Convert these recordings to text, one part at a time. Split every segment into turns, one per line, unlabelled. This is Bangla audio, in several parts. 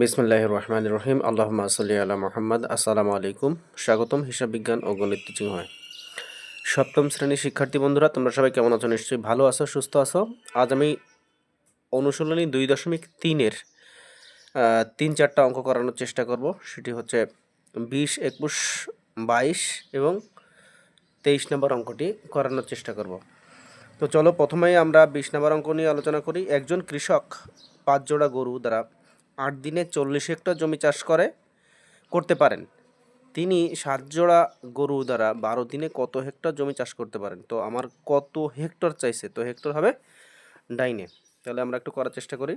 বিসমুল্লাহ রহমান রহিম আল্লাহ সাল্লি মোহাম্মদ। আসসালামু আলাইকুম। স্বাগতম হিসাব বিজ্ঞান ও গণিত টিচিং হয়। সপ্তম শ্রেণির শিক্ষার্থী বন্ধুরা, তোমরা সবাই কেমন আছো? নিশ্চয়ই ভালো আছো, সুস্থ আছো? আজ আমি অনুশীলনী দুই দশমিক তিনের তিন চারটা অঙ্ক করানোর চেষ্টা করব। সেটি হচ্ছে বিশ, একুশ, বাইশ এবং তেইশ নম্বর অঙ্কটি করানোর চেষ্টা করব। তো চলো প্রথমেই আমরা বিশ নম্বর অঙ্ক নিয়ে আলোচনা করি। একজন কৃষক পাঁচ জোড়া গরু দ্বারা আট দিনে চল্লিশ হেক্টর জমি চাষ করে, করতে পারেন। তিনি সাত জোড়া গরু দ্বারা বারো দিনে কত হেক্টর জমি চাষ করতে পারেন? তো আমার কত হেক্টর চাইছে? তো হেক্টর হবে ডাইনে। তাহলে আমরা একটু করার চেষ্টা করি।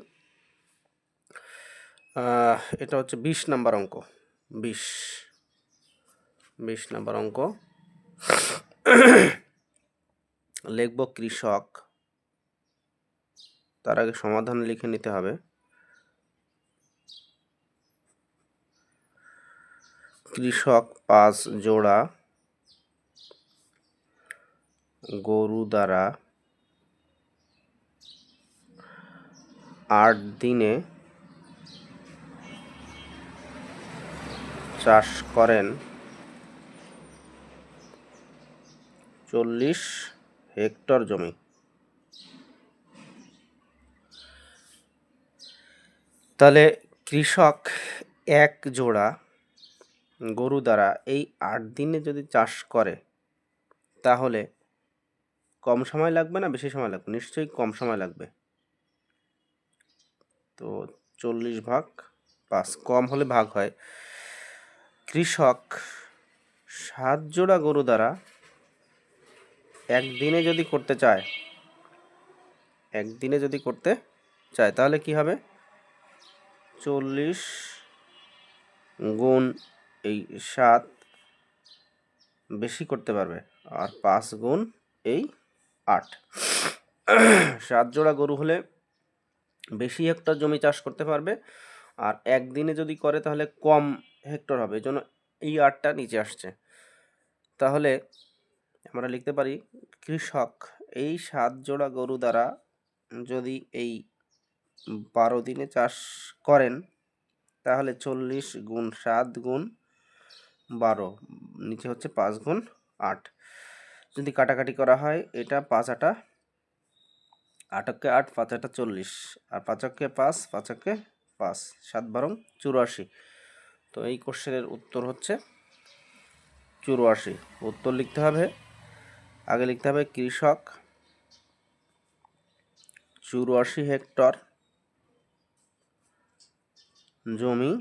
এটা হচ্ছে বিশ নাম্বার অঙ্ক। বিশ। বিশ নাম্বার অঙ্ক। লিখব কৃষক। তার আগে সমাধান লিখে নিতে হবে। কৃষক পাঁচ জোড়া গরু দ্বারা আট দিনে চাষ করেন চল্লিশ হেক্টর জমি। তাহলে কৃষক এক জোড়া গরু দ্বারা এই আট দিনে যদি চাষ করে, তাহলে কম সময় লাগবে না বেশি সময় লাগবে? নিশ্চয়ই কম সময় লাগবে। তো চল্লিশ ভাগ পাঁচ কম হলে ভাগ হয়। কৃষক সাত জোড়া গরু দ্বারা একদিনে যদি করতে চায়, একদিনে যদি করতে চায়, তাহলে কি হবে? চল্লিশ গুণ এই সাত বেশি করতে পারবে। আর পাঁচ গুণ এই আট। সাত জোড়া গরু হলে বেশি হেক্টর জমি চাষ করতে পারবে। আর একদিনে যদি করে তাহলে কম হেক্টর হবে। এই জন্য এই আটটা নিচে আসছে। তাহলে আমরা লিখতে পারি, কৃষক এই সাত জোড়া গরু দ্বারা যদি এই বারো দিনে চাষ করেন, তাহলে চল্লিশ গুণ সাত গুণ বারো, নিচে হচ্ছে পাঁচ গুণ আট। যদি কাটাকাটি করা হয়, এটা পাঁচ আটা আটকে আট, পাঁচ আটা চল্লিশ। আর পাঁচকে পাঁচ পাঁচকে পাঁচ, সাত বারং চুরাশি। তো এই কোশ্চেনের উত্তর হচ্ছে চুরাশি। উত্তর লিখতে হবে, আগে লিখতে হবে কৃষক চুরাশি হেক্টর জমি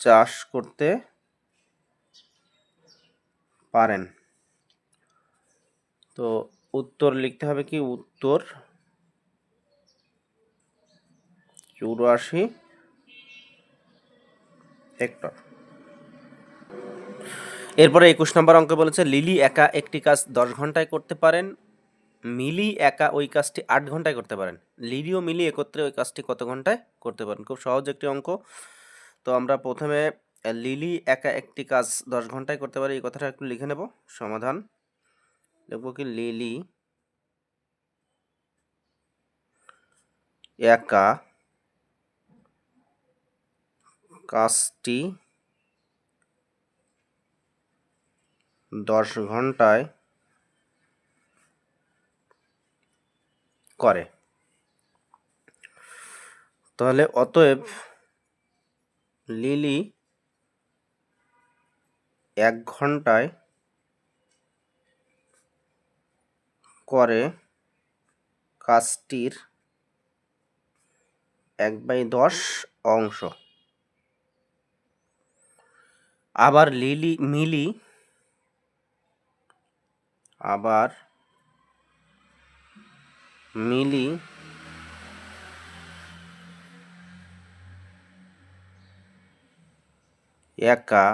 চাষ করতে পারেন। তো উত্তর লিখতে হবে কি? উত্তর চুরাশি হেক্টর। এরপরে একুশ নম্বর অঙ্কে বলেছে, লিলি একা একটি কাজ দশ ঘন্টায় করতে পারেন, মিলি একা ওই কাজটি আট ঘন্টায় করতে পারেন। লিলি ও মিলি একত্রে ওই কাজটি কত ঘন্টায় করতে পারেন? খুব সহজ একটি অঙ্ক। তো আমরা প্রথমে লিলি, একা একটি কাজ দশ ঘন্টায় করতে পারে, এই কথাটা একটু লিখে নেব। সমাধান। লিখব কি লিলি একা কাজটি দশ ঘন্টায় করে। তাহলে অতএব লিলি এক ঘন্টায় করে কাজটির এক বাই দশ অংশ। আবার লিলি মিলি আবার মিলি একা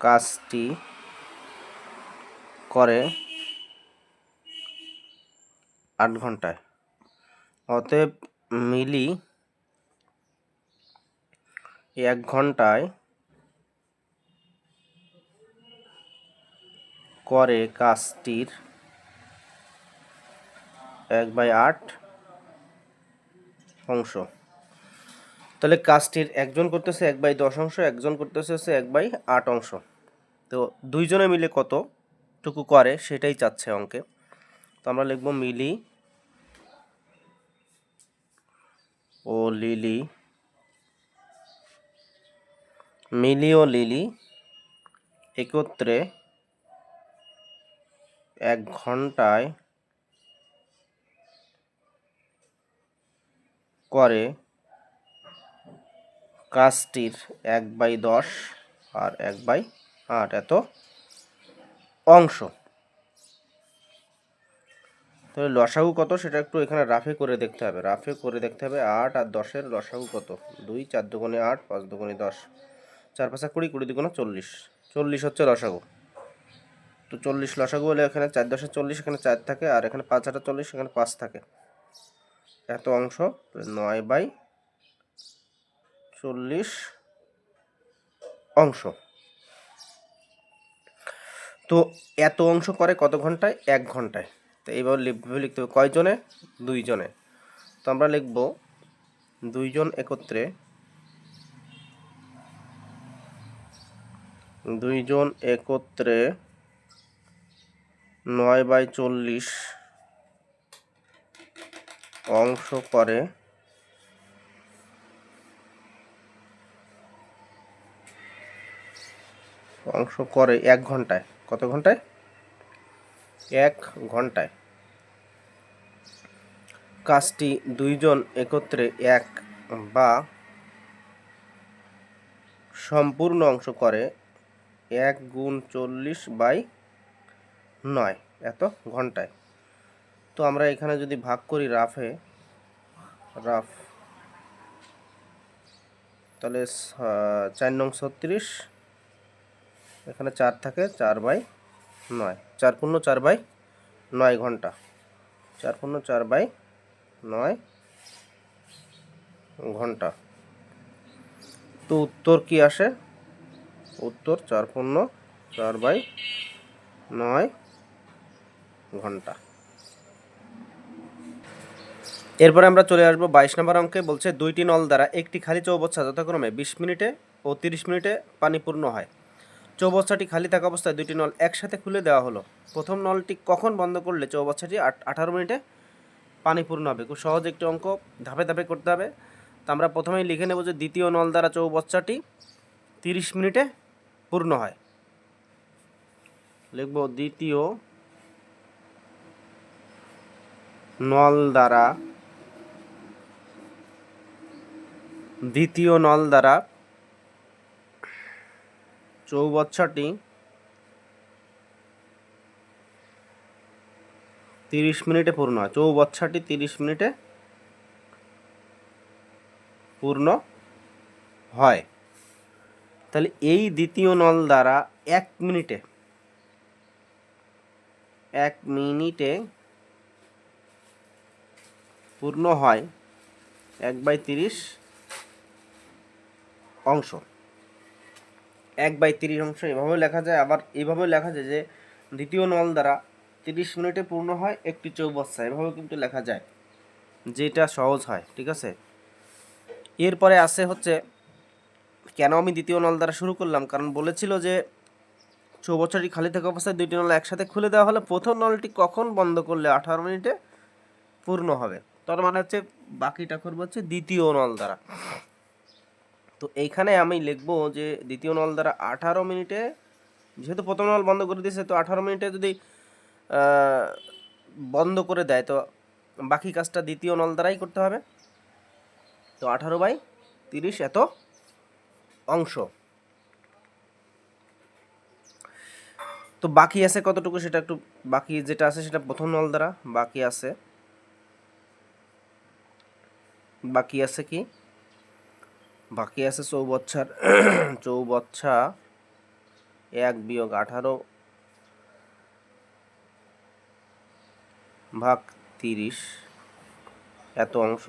কাজটি করে আট ঘন্টায়। অতএব মিলি এক ঘন্টায় করে কাজটির এক বাই আট অংশ। তাহলে কাজটির একজন করতেছে এক বাই দশ অংশ, একজন করতেছে হচ্ছে এক বাই আট অংশ। তো দুইজনে মিলে কতটুকু করে সেটাই চাচ্ছে অঙ্কে। তো আমরা লিখব মিলি ও লিলি। মিলি ও লিলি একত্রে এক ঘন্টায় করে কাজটির এক বাই দশ আর এক বাই আট এত অংশ। তাহলে লসাগু কত সেটা একটু এখানে রাফে করে দেখতে হবে। রাফে করে দেখতে হবে আট আর দশের লসাগু কত? দুই, চার দুগুণে আট, পাঁচ দুগুণে দশ, চার পাঁচা কুড়ি কুড়ি দুগুণে চল্লিশ। চল্লিশ হচ্ছে লসাগু। তো চল্লিশ লসাগু হলে এখানে চার দশে চল্লিশ, এখানে চার থাকে আর এখানে পাঁচ আটা চল্লিশ, এখানে পাঁচ থাকে। এত অংশ নয় বাই চল্লিশ অংশ। তো এত অংশ করে কত ঘন্টায়? এক ঘন্টায়। তো এইভাবে লিখবে, লিখতে হবে কয়জনে? দুইজনে। তো আমরা লিখব দুইজন একত্রে দুইজন একত্রে নয় বাই চল্লিশ অংশ করে অংশ করে এক ঘন্টায়। কত ঘন্টায়? এক ঘন্টায়। কাজটি দুইজন একত্রে এক বা সম্পূর্ণ অংশ করে এক গুণ চল্লিশ বাই নয়, এত ঘন্টায়। তো আমরা এখানে যদি ভাগ করি রাফে, রাফ, তাহলে চার নং ছত্রিশ এখানে চার থাকে, চার বাই নয়। চার পূর্ণ চার বাই নয় ঘণ্টা। চার পূর্ণ চার বাই নয় ঘণ্টা। তো উত্তর কি আসে? উত্তর চার পূর্ণ চার বাই নয় ঘণ্টা। এরপরে আমরা চলে আসব বাইশ নম্বর অঙ্কে, বলছে দুইটি নল দ্বারা একটি খালি চৌবচ্ছা যথাক্রমে বিশ মিনিটে ও তিরিশ মিনিটে পানি পূর্ণ হয়। চৌবচ্ছাটি খালি থাকা অবস্থায় দুটি নল একসাথে খুলে দেওয়া হলো। প্রথম নলটি কখন বন্ধ করলে চৌবচ্ছাটি আট- আঠারো মিনিটে পানি পূর্ণ হবে? খুব সহজ একটি অঙ্ক, ধাপে ধাপে করতে হবে। তো আমরা প্রথমেই লিখে নেব যে দ্বিতীয় নল দ্বারা চৌবচ্ছাটি তিরিশ মিনিটে পূর্ণ হয়। লিখব দ্বিতীয় নল দ্বারা, দ্বিতীয় নল দ্বারা চৌবচ্ছাটি তিরিশ মিনিটে পূর্ণ হয়। চৌবচ্ছাটি তিরিশ মিনিটে পূর্ণ হয়। তাহলে এই দ্বিতীয় নল দ্বারা এক মিনিটে এক মিনিটে পূর্ণ হয় এক বাই তিরিশ অংশ। এক বাই তিরিশ অংশ, এভাবেও লেখা যায়। আবার এভাবেও লেখা যায় যে দ্বিতীয় নল দ্বারা তিরিশ মিনিটে পূর্ণ হয় একটি চৌবচ্চা এভাবেও কিন্তু লেখা যায়, যেটা সহজ হয়, ঠিক আছে? এরপরে আছে হচ্ছে, কেন আমি দ্বিতীয় নল দ্বারা শুরু করলাম? কারণ বলেছিল যে চৌবচ্চাটি খালি থাকা অবস্থায় দুইটি নল একসাথে খুলে দেওয়া হলে প্রথম নলটি কখন বন্ধ করলে আঠারো মিনিটে পূর্ণ হবে? তার মানে হচ্ছে বাকিটা করব হচ্ছে দ্বিতীয় নল দ্বারা। তো এইখানে আমি লিখব যে দ্বিতীয় নল দ্বারা আঠারো মিনিটে, যেহেতু প্রথম নল বন্ধ করে দিয়েছে, তো আঠারো মিনিটে যদি বন্ধ করে দেয়, তো বাকি কাজটা দ্বিতীয় নল দ্বারাই করতে হবে। তো আঠারো বাই তিরিশ এত অংশ। তো বাকি আছে কতটুকু সেটা একটু, বাকি যেটা আছে সেটা প্রথম নল দ্বারা, বাকি আছে বাকি আছে কি? বাকি আছে চৌবচ্ছার। চৌবচ্ছা এক বিয়োগ আঠারো ভাগ তিরিশ, এত অংশ।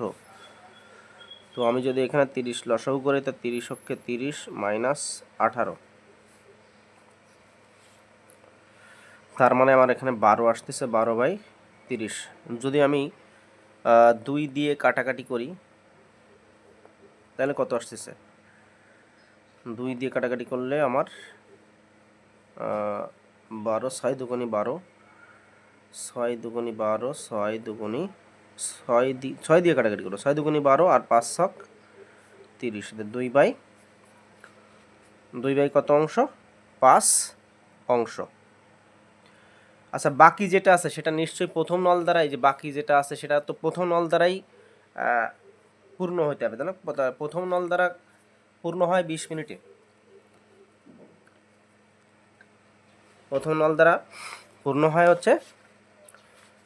তো আমি যদি এখানে তিরিশ লসাগু করি, তা তিরিশ অক্ষে তিরিশ মাইনাস আঠারো। তার মানে আমার এখানে বারো আসতেছে, বারো বাই তিরিশ। যদি আমি দুই দিয়ে কাটাকাটি করি তাহলে কত আসতেছে? দুই দিয়ে কাটাকাটি করলে আমার বারো, ছয় দুগুনি বারো, ছয় দুগুনি বারো, ছয় দুগুনি ছয় দি, ছয় দিয়ে কাটাকাটি করো। ছয় দুগুনি বারো আর পাঁচ ছক তিরিশ দুই বাই দুই বাই কত অংশ? পাঁচ অংশ। আচ্ছা বাকি যেটা আছে সেটা নিশ্চয়ই প্রথম নল দ্বারাই, যে বাকি যেটা আছে সেটা তো প্রথম নল দ্বারাই পূর্ণ হতে হবে। প্রথ- প্রথম নল দ্বারা পূর্ণ হয় বিশ মিনিটে। প্রথম নল দ্বারা পূর্ণ হয় হচ্ছে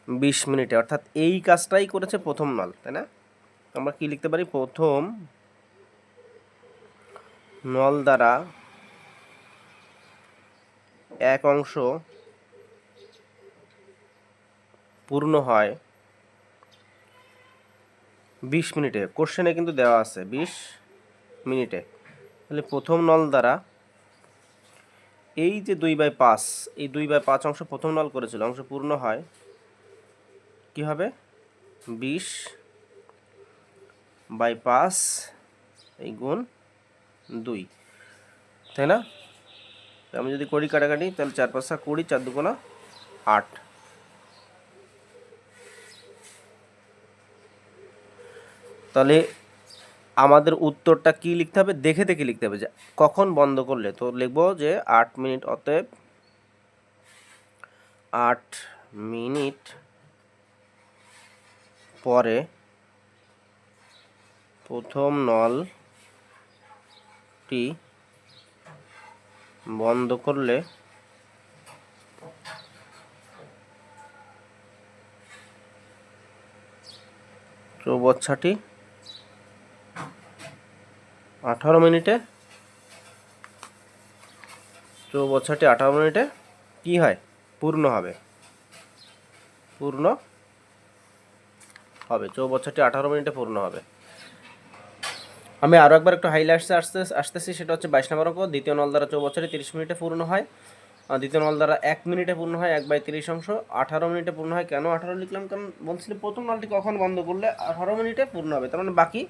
বিশ মিনিটে। অর্থাৎ এই কাজটাই করেছে প্রথম নল, তাই না? আমরা কি লিখতে পারি? প্রথম নল দ্বারা এক অংশ পূর্ণ হয় বিশ মিনিটে। কোশ্চেনে কিন্তু দেওয়া আছে, বিশ মিনিটে। তাহলে প্রথম নল দ্বারা এই যে দুই বাই পাঁচ, এই দুই বাই পাঁচ অংশ প্রথম নল করেছিল, অংশ পূর্ণ হয় কি হবে? বিশ বাই পাঁচ এই গুণ দুই। তাই না? আমি যদি করি কাটাকাটি, তাহলে চার পাঁচটা কুড়ি, চার দুগুণা আট। তাহলে আমাদের উত্তরটা কি লিখতে হবে? দেখে দেখে লিখতে হবে যে কখন বন্ধ করলে। তো লিখব যে আট মিনিট অতএব আট মিনিট পরে প্রথম নলটি বন্ধ করলে চৌবচ্ছাটি আঠারো মিনিটে। চৌবচ্ছাটি আঠারো মিনিটে কি হয়? পূর্ণ হবে। পূর্ণ হবে। চৌবচ্ছাটি আঠারো মিনিটে পূর্ণ হবে। আমি আরও একবার একটু হাইলাইটসে আসতে আসতেছি। সেটা হচ্ছে বাইশ নম্বর অঙ্ক। দ্বিতীয় নল দ্বারা চৌবছরে তিরিশ মিনিটে পূর্ণ হয়। দ্বিতীয় নল দ্বারা এক মিনিটে পূর্ণ হয়, এক বাই তিরিশ অংশ। আঠারো মিনিটে পূর্ণ হয়। কেন আঠারো লিখলাম? কারণ বলছিল প্রথম নলটি কখন বন্ধ করলে আঠারো মিনিটে পূর্ণ হবে। তার মানে বাকি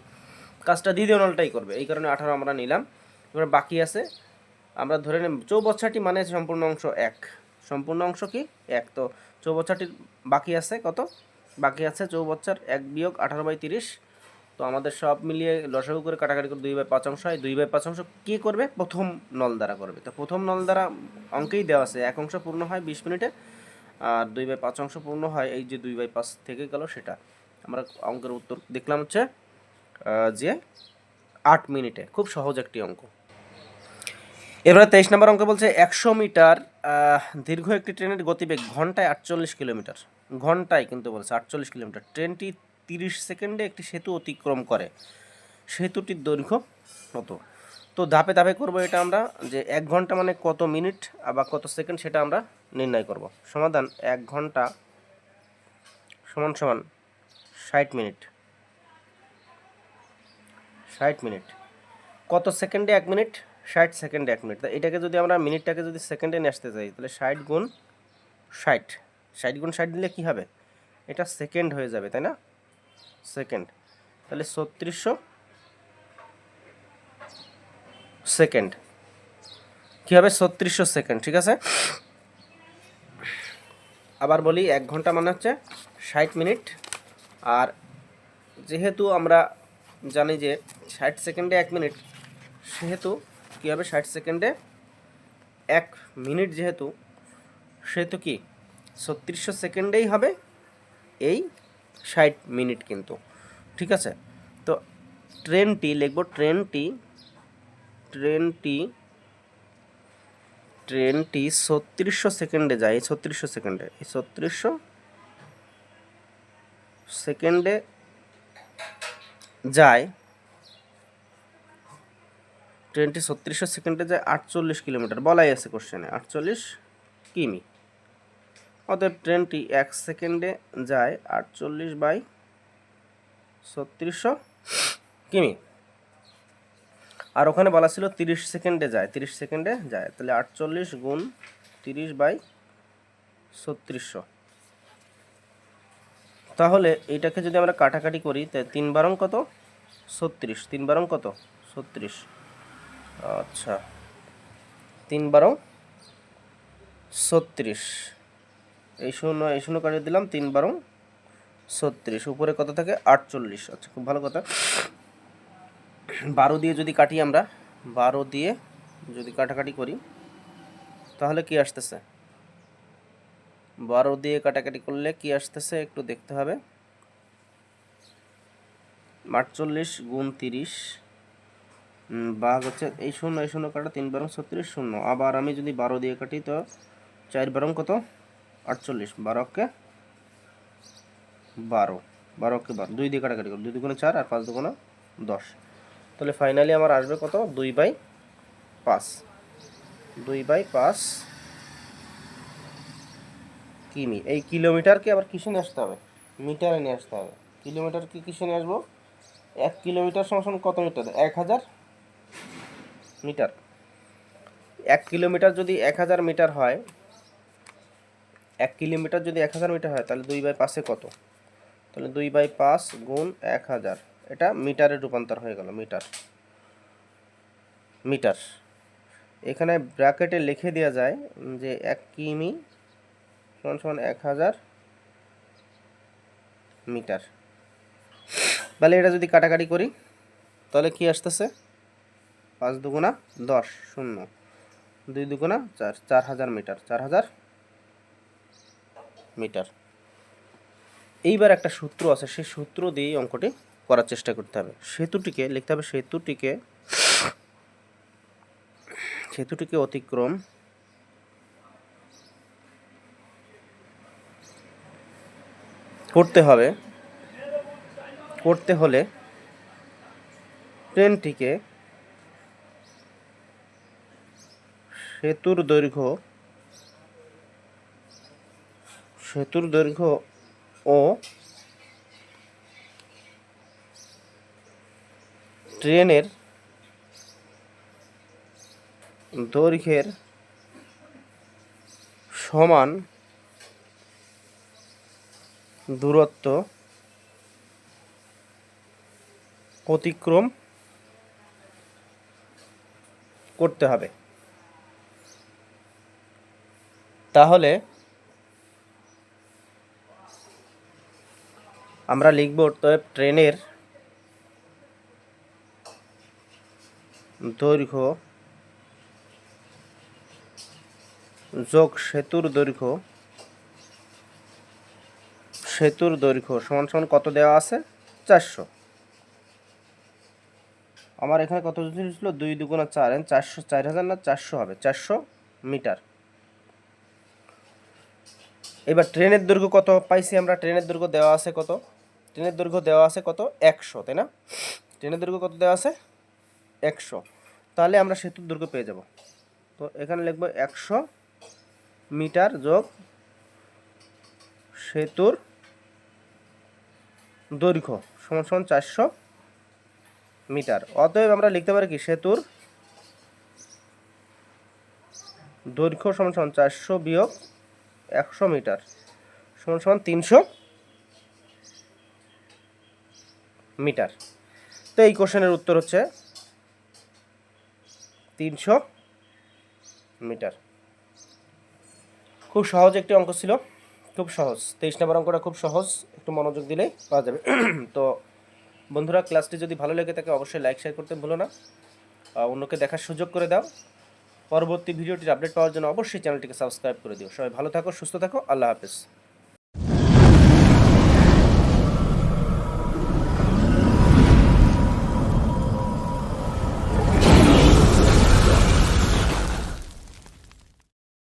কাজটা দ্বিতীয় নলটাই করবে। এই কারণে আঠারো আমরা নিলাম। এবার বাকি আছে, আমরা ধরে নেব, চৌবচ্ছাটি মানে সম্পূর্ণ অংশ এক। সম্পূর্ণ অংশ কি? এক। তো চৌবচ্ছাটির বাকি আছে কত? বাকি আছে চৌবচ্ছার এক বিয়োগ আঠারো বাই তিরিশ। তো আমাদের সব মিলিয়ে লসাগু করে কাটাকাটি করে দুই বাই পাঁচ অংশ হয়। দুই বাই পাঁচ অংশ কী করবে? প্রথম নল দ্বারা করবে। তো প্রথম নল দ্বারা অঙ্কেই দেওয়া আছে। এক অংশ পূর্ণ হয় বিশ মিনিটে আর দুই বাই পাঁচ অংশ পূর্ণ হয় এই যে দুই বাই পাঁচ থেকে গেল সেটা। আমরা অঙ্কের উত্তর দেখলাম হচ্ছে যে আট মিনিটে, খুব সহজ একটি অঙ্ক। এবারে তেইশ নম্বর অঙ্ক বলছে, একশো মিটার দীর্ঘ একটি ট্রেনের গতিবেগ ঘন্টায় আটচল্লিশ কিলোমিটার। ঘন্টায় কিন্তু বলছে, আটচল্লিশ কিলোমিটার। ট্রেনটি তিরিশ সেকেন্ডে একটি সেতু অতিক্রম করে। সেতুটির দৈর্ঘ্য কত? তো ধাপে ধাপে করব এটা আমরা, যে এক ঘণ্টা মানে কত মিনিট বা কত সেকেন্ড সেটা আমরা নির্ণয় করব। সমাধান এক ঘণ্টা সমান সমান ষাট মিনিট। ষাট মিনিট। কত সেকেন্ডে এক মিনিট? ষাট সেকেন্ডে এক মিনিট। তা এটাকে যদি আমরা মিনিটটাকে যদি সেকেন্ডে নিয়ে আসতে চাই, তাহলে ষাট গুণ ষাট। ষাট গুণ ষাট দিলে কী হবে? এটা সেকেন্ড হয়ে যাবে, তাই না? সেকেন্ড। তাহলে ছত্রিশশো সেকেন্ড। কী হবে? ছত্রিশশো সেকেন্ড, ঠিক আছে? আবার বলি, এক ঘণ্টা মানে হচ্ছে ষাট মিনিট। আর যেহেতু আমরা জানি যে ষাট সেকেন্ডে এক মিনিট। সেহেতু কী হবে? ষাট সেকেন্ডে এক মিনিট যেহেতু, সেহেতু কি? ছত্রিশশো সেকেন্ডেই হবে এই ষাট মিনিট কিন্তু। ঠিক আছে? তো ট্রেনটি লিখব, ট্রেনটি ট্রেনটি ট্রেনটি ছত্রিশশো সেকেন্ডে যায়, এই ছত্রিশশো সেকেন্ডে, এই ছত্রিশশো সেকেন্ডে যায় ট্রেনটি ছত্রিশশো সেকেন্ডে যায় আটচল্লিশ কিলোমিটার, বলাই আছে কোশ্চেনে আটচল্লিশ কিমি। অতএব ট্রেনটি এক সেকেন্ডে যায় আটচল্লিশ বাই ছত্রিশশো কিমি। আর ওখানে বলা ছিল তিরিশ সেকেন্ডে যায়, তিরিশ সেকেন্ডে যায়, তাহলে আটচল্লিশ গুণ তিরিশ বাই ছত্রিশশো। তাহলে এইটাকে যদি আমরা কাটাকাটি করি, তাহলে তিন বারং কত? ছত্রিশ, তিন বারং কত? ছত্রিশ। আচ্ছা। তিন বারং ছত্রিশ। এই শূন্য এই শূন্য কাটিয়ে দিলাম, তিন বারং ছত্রিশ। উপরে কত থাকে? আটচল্লিশ। আচ্ছা খুব ভালো কথা। বারো দিয়ে যদি কাটি আমরা, বারো দিয়ে যদি কাটাকাটি করি, তাহলে কি আসতেছে? বারো দিয়ে কাটাকাটি করলে কি আসতেছে? একটু দেখতে হবে। আটচল্লিশ গুণ তিরিশ। ভাগ হচ্ছে, এই শূন্য এই শূন্য কাটা তিন বারং ছত্রিশ শূন্য। আবার আমি যদি বারো দিয়ে কাটি, তো চার বারং কত? আটচল্লিশ। বারোকে বারো। বারোকে বারো। দুই দিয়ে কাটাকাটি করো দুই দুগুণে চার আর পাঁচ দুগুণে দশ। তাহলে ফাইনালি আমার আসবে কত? দুই বাই পাঁচ। দুই বাই পাঁচ কিমি। এই কিলোমিটারকে আবার কিসে নিয়ে আসতে হবে? মিটারে নিয়ে আসতে হবে। কিলোমিটার কি কিসে নিয়ে আসব? এক কিলোমিটার সমান কত মিটার? এক হাজার মিটার। এক কিলোমিটার যদি এক হাজার মিটার হয়, এক কিলোমিটার যদি এক হাজার মিটার হয়, তাহলে দুই বাই পাঁচে কত? তাহলে দুই বাই পাঁচ গুণ এক হাজার। এটা মিটারে রূপান্তর হয়ে গেল, মিটার। মিটার। এখানে ব্র্যাকেটে লিখে দেওয়া যায় যে এক কিমি সমান সমান এক হাজার মিটার। তাহলে এটা যদি কাটাকাটি করি, তাহলে কি আসতেছে? পাঁচ দুগুণা দশ, শূন্য। দুই দুগুণা চার চার হাজার মিটার, চার হাজার মিটার। এইবার একটা সূত্র আছে, সেই সূত্র দিয়ে অঙ্কটি করার চেষ্টা করতে হবে। সেতুটিকে লিখতে হবে, সেতুটিকে সেতুটিকে অতিক্রম করতে হবে, করতে হলে ট্রেনটিকে সেতুর দৈর্ঘ্য সেতুর দৈর্ঘ্য ও ট্রেনের দৈর্ঘ্যের সমান দূরত্ব অতিক্রম করতে হবে। তাহলে আমরা লিখব অতএব ট্রেনের দৈর্ঘ্য যোগ সেতুর দৈর্ঘ্য সেতুর দৈর্ঘ্য সমান সমান কত দেওয়া আছে? চারশো। আমার এখানে কত ছিল? দুই দুগুণা চার চারশো চার হাজার না চারশো হবে? চারশো মিটার। এবার ট্রেনের দৈর্ঘ্য কত পাইছি আমরা? ট্রেনের দৈর্ঘ্য দেওয়া আছে কত? ট্রেনের দৈর্ঘ্য দেওয়া আছে কত? একশো, তাই না? ট্রেনের দৈর্ঘ্য কত দেওয়া আছে? একশো। তাহলে আমরা সেতুর দৈর্ঘ্য পেয়ে যাব। তো এখানে লিখব একশো মিটার যোগ সেতুর দৈর্ঘ্য সমান সমান চারশো মিটার। অতএব আমরা লিখতে পারি কি? সেতুর দৈর্ঘ্য সমান সমান চারশো বিয়োগ একশো মিটার। সমান সমান তিনশো মিটার। তো এই কোশ্চেনের উত্তর হচ্ছে তিনশো মিটার। খুব সহজ একটি অঙ্ক ছিল। খুব সহজ। তেইশ নম্বর অঙ্কটা খুব সহজ। একটু মনোযোগ দিলেই পাওয়া যাবে। তো বন্ধুরা, ক্লাসটি যদি ভালো লেগে থাকে, অবশ্যই লাইক শেয়ার করতে ভুলো না। অন্যকে দেখার সুযোগ করে দাও। পরবর্তী ভিডিওটির আপডেট পাওয়ার জন্য অবশ্যই চ্যানেলটিকে সাবস্ক্রাইব করে দিও। সবাই ভালো থাকো, সুস্থ থাকো, আল্লাহ হাফেজ।